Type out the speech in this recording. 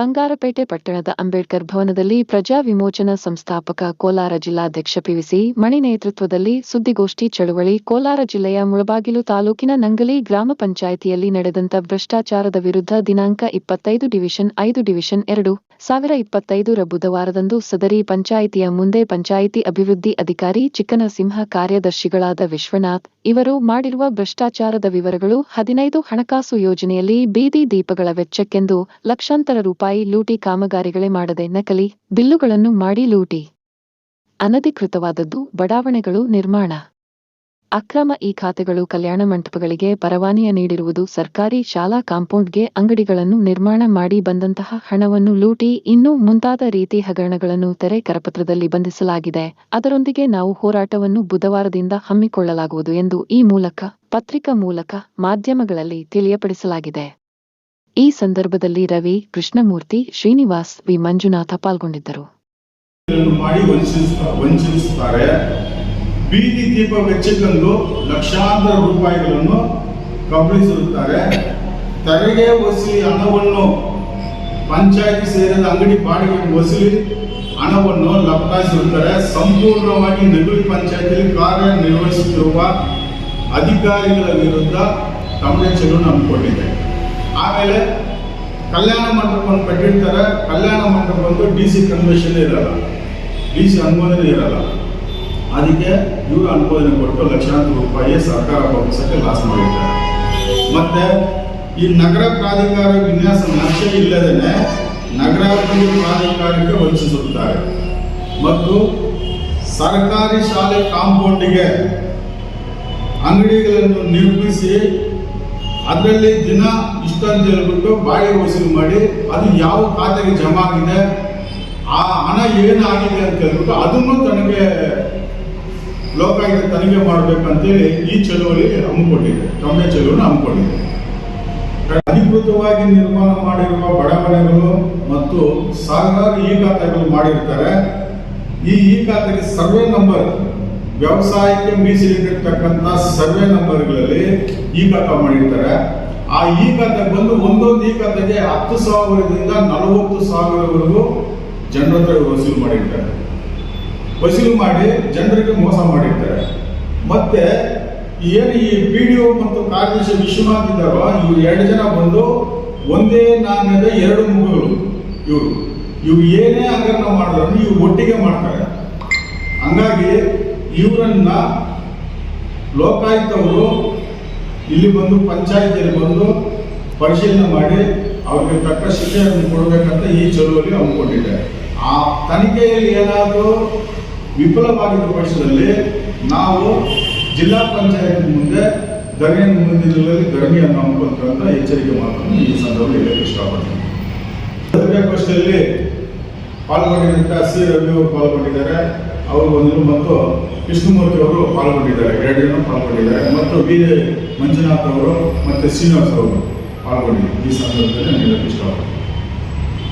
ಬಂಗಾರಪೇಟೆ ಪಟ್ಟಣದ ಅಂಬೇಡ್ಕರ್ ಭವನದಲ್ಲಿ ಪ್ರಜಾ ವಿಮೋಚನಾ ಸಂಸ್ಥಾಪಕ ಕೋಲಾರ ಜಿಲ್ಲಾಧ್ಯಕ್ಷ ಪಿವಿಸಿ ಮಣಿ ನೇತೃತ್ವದಲ್ಲಿ ಸುದ್ದಿಗೋಷ್ಠಿ ಚಳುವಳಿ ಕೋಲಾರ ಜಿಲ್ಲೆಯ ಮುಳಬಾಗಿಲು ತಾಲೂಕಿನ ನಂಗಲಿ ಗ್ರಾಮ ಪಂಚಾಯಿತಿಯಲ್ಲಿ ನಡೆದಂತ ಭ್ರಷ್ಟಾಚಾರದ ವಿರುದ್ಧ ದಿನಾಂಕ ಇಪ್ಪತ್ತೈದು ಡಿವಿಷನ್ ಐದು ಡಿವಿಷನ್ ಎರಡು ಸಾವಿರ ಇಪ್ಪತ್ತೈದರ ಬುಧವಾರದಂದು ಸದರಿ ಪಂಚಾಯಿತಿಯ ಮುಂದೆ ಪಂಚಾಯಿತಿ ಅಭಿವೃದ್ಧಿ ಅಧಿಕಾರಿ ಚಿಕ್ಕನಸಿಂಹ ಕಾರ್ಯದರ್ಶಿಗಳಾದ ವಿಶ್ವನಾಥ್ ಇವರು ಮಾಡಿರುವ ಭ್ರಷ್ಟಾಚಾರದ ವಿವರಗಳು ಹದಿನೈದು ಹಣಕಾಸು ಯೋಜನೆಯಲ್ಲಿ ಬೀದಿ ದೀಪಗಳ ವೆಚ್ಚಕ್ಕೆಂದು ಲಕ್ಷಾಂತರ ರೂಪಾಯಿ ಲೂಟಿ ಕಾಮಗಾರಿಗಳೇ ಮಾಡದೆ ನಕಲಿ ಬಿಲ್ಲುಗಳನ್ನು ಮಾಡಿ ಲೂಟಿ. ಅನಧಿಕೃತವಾದದ್ದು ಬಡಾವಣೆಗಳು ನಿರ್ಮಾಣ. ಅಕ್ರಮ ಈ ಖಾತೆಗಳು ಕಲ್ಯಾಣ ಮಂಟಪಗಳಿಗೆ ಪರವಾನಿಯ ನೀಡಿರುವುದು ಸರ್ಕಾರಿ ಶಾಲಾ ಕಾಂಪೌಂಡ್ಗೆ ಅಂಗಡಿಗಳನ್ನು ನಿರ್ಮಾಣ ಮಾಡಿ ಬಂದಂತಹ ಹಣವನ್ನು ಲೂಟಿ ಇನ್ನೂ ಮುಂತಾದ ರೀತಿ ಹಗರಣಗಳನ್ನು ತೆರೆ ಕರಪತ್ರದಲ್ಲಿ ಬಂಧಿಸಲಾಗಿದೆ. ಅದರೊಂದಿಗೆ ನಾವು ಹೋರಾಟವನ್ನು ಬುಧವಾರದಿಂದ ಹಮ್ಮಿಕೊಳ್ಳಲಾಗುವುದು ಎಂದು ಈ ಮೂಲಕ ಪತ್ರಿಕಾ ಮೂಲಕ ಮಾಧ್ಯಮಗಳಲ್ಲಿ ತಿಳಿಯಪಡಿಸಲಾಗಿದೆ. ಈ ಸಂದರ್ಭದಲ್ಲಿ ರವಿ, ಕೃಷ್ಣಮೂರ್ತಿ, ಶ್ರೀನಿವಾಸ್ ವಿ. ಮಂಜುನಾಥ ಪಾಲ್ಗೊಂಡಿದ್ದರು. ಮಾಡಿ ವಂಚಿಸುತ್ತಾರೆ ಬೀದಿ ದೀಪ ವೆಚ್ಚಕ್ಕೆಂದು ಲಕ್ಷಾಂತರ ರೂಪಾಯಿಗಳನ್ನು ಕಬಳಿಸಿರುತ್ತಾರೆ. ತೆರಿಗೆ ವಸೂಲಿ ಹಣವನ್ನು, ಪಂಚಾಯತಿ ಸೇರಿದ ಅಂಗಡಿ ಬಾಡಿಗೆ ವಸೂಲಿ ಹಣವನ್ನು ಲಪ್ತಾಯಿಸಿರುತ್ತಾರೆ. ಸಂಪೂರ್ಣವಾಗಿ ನಗರಿ ಪಂಚಾಯತಿಯಲ್ಲಿ ಕಾರ್ಯನಿರ್ವಹಿಸುತ್ತಿರುವ ಅಧಿಕಾರಿಗಳ ವಿರುದ್ಧ ತಮಿಳು ನಂಬಿಕೊಂಡಿದೆ ಆಮೇಲೆ ಕಲ್ಯಾಣ ಮಂಟಪವನ್ನು ಕಟ್ಟಿರ್ತಾರೆ. ಕಲ್ಯಾಣ ಮಂಟಪ ಬಂದು ಡಿ ಸಿ ಕನ್ವೆನ್ಷನ್ ಇರಲ್ಲ. ಡಿ ಸಿ ಅನುಮೋದನೆ ಇರಲ್ಲ. ಅದಕ್ಕೆ ಇವರು ಅನುಮೋದನೆ ಕೊಟ್ಟು ಲಕ್ಷಾಂತರ ರೂಪಾಯಿ ಸರ್ಕಾರ ಪಕ್ಷಕ್ಕೆ ಲಾಸ್ ಮಾಡಿರ್ತಾರೆ. ಮತ್ತೆ ಈ ನಗರ ಪ್ರಾಧಿಕಾರ ವಿನ್ಯಾಸ ನಕ್ಷೆ ಇಲ್ಲದೇನೆ ನಗರಾಭಿವೃದ್ಧಿ ಪ್ರಾಧಿಕಾರಕ್ಕೆ ವಂಚಿಸುತ್ತಾರೆ. ಮತ್ತು ಸರ್ಕಾರಿ ಶಾಲೆ ಕಾಂಪೌಂಡಿಗೆ ಅಂಗಡಿಗಳನ್ನು ನಿರ್ಮಿಸಿ ಅದರಲ್ಲಿ ದಿನ ಇಷ್ಟ ಅಂತ ಹೇಳ್ಬಿಟ್ಟು ಬಾಡಿಗೆ ವಸೂಲಿ ಮಾಡಿ ಅದು ಯಾವ ಖಾತೆಗೆ ಜಮಾ ಆಗಿದೆ, ಆ ಹಣ ಏನಾಗಿದೆ ಅಂತ ಹೇಳ್ಬಿಟ್ಟು ಅದನ್ನು ತನಗೆ ಲೋಕಾಯುಕ್ತ ತನಿಖೆ ಮಾಡಬೇಕಂತೇಳಿ ಈ ಚಳುವಳಿ ಹಮ್ಮಿಕೊಂಡಿದೆ ಕಮ್ಮೆ ಚಳುವಳಿ ಹಮ್ಮಿಕೊಂಡಿದೆ. ಅಧಿಕೃತವಾಗಿ ನಿರ್ಮಾಣ ಮಾಡಿರುವ ಬಡಾವಣೆಗಳು ಮತ್ತು ಸಾವಿರಾರು ಈ ಖಾತೆಗಳು ಮಾಡಿರ್ತಾರೆ. ಈ ಈ ಖಾತೆಗೆ ಸರ್ವೆ ನಂಬರ್ ವ್ಯವಸಾಯಕ್ಕೆ ಮೀಸಲಿಟ್ಟಿರ್ತಕ್ಕಂಥ ಸರ್ವೆ ನಂಬರ್ಗಳಲ್ಲಿ ಈ ಖಾತೆ ಮಾಡಿರ್ತಾರೆ. ಆ ಈ ಖಾತೆ ಬಂದು ಒಂದೊಂದು ಈ ಖಾತೆಗೆ ಹತ್ತು ಸಾವಿರದಿಂದ ನಲವತ್ತು ಸಾವಿರವರೆಗೂ ಜನರ ಹತ್ರ ವಸೂಲು ಮಾಡಿರ್ತಾರೆ. ವಸೂಲು ಮಾಡಿ ಜನರಿಗೆ ಮೋಸ ಮಾಡಿರ್ತಾರೆ. ಮತ್ತೆ ಏನು ಈ ಪಿ ಡಿ ಒ ಮತ್ತು ಕಾರ್ಯದರ್ಶಿ ವಿಶ್ವನಾಥ್ ಇದ್ದಾರೋ, ಇವ್ರು ಎರಡು ಜನ ಬಂದು ಒಂದೇ ನಾಣ್ಯದ ಎರಡು ಮುಗುಗಳು ಇವರು. ಇವ್ರು ಏನೇ ಹಗರಣ ಮಾಡಿದ್ರು ಇವ್ರು ಒಟ್ಟಿಗೆ ಮಾಡ್ತಾರೆ. ಹಂಗಾಗಿ ಇವರನ್ನ ಲೋಕಾಯುಕ್ತವರು ಇಲ್ಲಿ ಬಂದು, ಪಂಚಾಯತಿಯಲ್ಲಿ ಬಂದು ಪರಿಶೀಲನೆ ಮಾಡಿ ಅವ್ರಿಗೆ ತಕ್ಕ ಶಿಕ್ಷೆಯನ್ನು ಕೊಡಬೇಕಂತ ಈ ಚಳುವಳಿ ಹಮ್ಮಿಕೊಂಡಿದ್ದಾರೆ ಆ ತನಿಖೆಯಲ್ಲಿ ಏನಾದರೂ ವಿಫಲವಾಗಿದ್ದ ಪಕ್ಷದಲ್ಲಿ ನಾವು ಜಿಲ್ಲಾ ಪಂಚಾಯತ್ ಮುಂದೆ ಧರಣಿ ಮುಂದಿನಲ್ಲಿ ಧರಣಿಯನ್ನು ಅಂತ ಎಚ್ಚರಿಕೆ ಮಾತನ್ನು ಈ ಸಂದರ್ಭದಲ್ಲಿ ಇಷ್ಟಪಡ್ತೀನಿ. ಪತ್ರಿಕಾಗೋಷ್ಠಿಯಲ್ಲಿ ಪಾಲ್ಗೊಂಡಿದ್ದಂಥ ಸಿ ರವಿ ಅವರು ಪಾಲ್ಗೊಂಡಿದ್ದಾರೆ. ಅವರು ಒಂದು ಮತ್ತು ಕೃಷ್ಣಮೂರ್ತಿ ಅವರು ಪಾಲ್ಗೊಂಡಿದ್ದಾರೆ. ಎರಡು ಜನ ಪಾಲ್ಗೊಂಡಿದ್ದಾರೆ. ಮತ್ತು ವಿ. ಮಂಜುನಾಥ್ ಅವರು ಮತ್ತು ಶ್ರೀನಿವಾಸ್ ಅವರು ಪಾಲ್ಗೊಂಡಿದ್ದಾರೆ. ಈ ಸಂದರ್ಭದಲ್ಲಿ ನಾನು ಇಷ್ಟವಾಗುತ್ತೆ